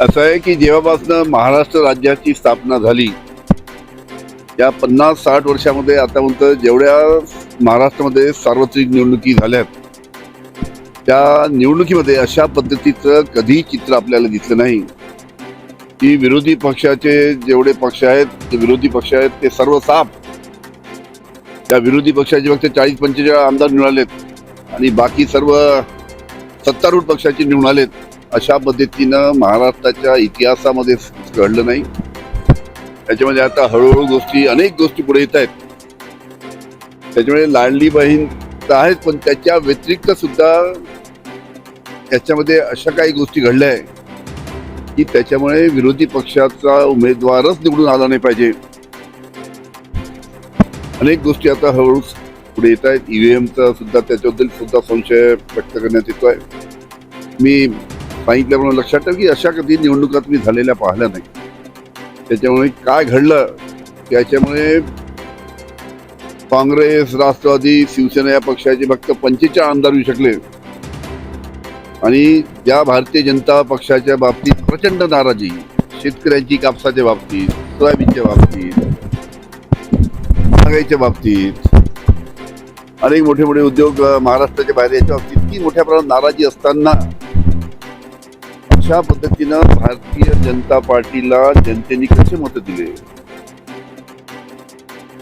असं आहे की जेव्हापासनं महाराष्ट्र राज्याची स्थापना झाली या पन्नास साठ वर्षामध्ये आतापर्यंत जेवढ्या महाराष्ट्रामध्ये सार्वत्रिक निवडणुकी झाल्यात त्या निवडणुकीमध्ये अशा पद्धतीचं कधीही चित्र आपल्याला दिसलं नाही. की विरोधी पक्षाचे जेवढे पक्ष आहेत ते विरोधी पक्ष आहेत ते सर्व साफ त्या विरोधी पक्षाचे फक्त चाळीस पंचेचाळीस आमदार मिळालेत आणि बाकी सर्व सत्तारूढ पक्षाचे निवडून आलेत अशा पद्धतीनं महाराष्ट्राच्या इतिहासामध्ये घडलं नाही. त्याच्यामध्ये आता हळूहळू गोष्टी अनेक गोष्टी पुढे येत आहेत. त्याच्यामुळे लाडली बहीण तर आहेच पण त्याच्या व्यतिरिक्त सुद्धा त्याच्यामध्ये अशा काही गोष्टी घडल्या आहे की त्याच्यामुळे विरोधी पक्षाचा उमेदवारच निवडून आला नाही पाहिजे. अनेक गोष्टी आता हळूहळू पुढे येत आहेत. ईव्हीएमचा सुद्धा त्याच्याबद्दल सुद्धा संशय व्यक्त करण्यात येतोय मी सांगितल्याप्रमाणे लक्षात ठेव की अशा कधी निवडणुकात मी झालेल्या पाहिल्या नाही. त्याच्यामुळे काय घडलं त्याच्यामुळे काँग्रेस राष्ट्रवादी शिवसेना या पक्षाचे फक्त पंचेचाळीस आमदार येऊ शकले. आणि ज्या भारतीय जनता पक्षाच्या बाबतीत प्रचंड नाराजी शेतकऱ्यांची कापसाच्या बाबतीत सोयाबीनच्या बाबतीत महागाईच्या बाबतीत अनेक मोठे मोठे उद्योग महाराष्ट्राच्या बाहेर याच्या बाबतीत इतकी मोठ्या प्रमाणात नाराजी असताना अशा पद्धतीनं भारतीय जनता पार्टीला जनतेने कसे मत दिले?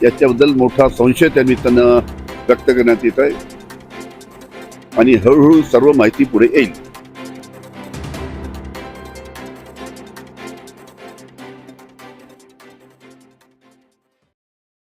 याच्याबद्दल मोठा संशय त्या निमित्तानं व्यक्त करण्यात येत आहे. आणि हळूहळू सर्व माहिती पुढे येईल.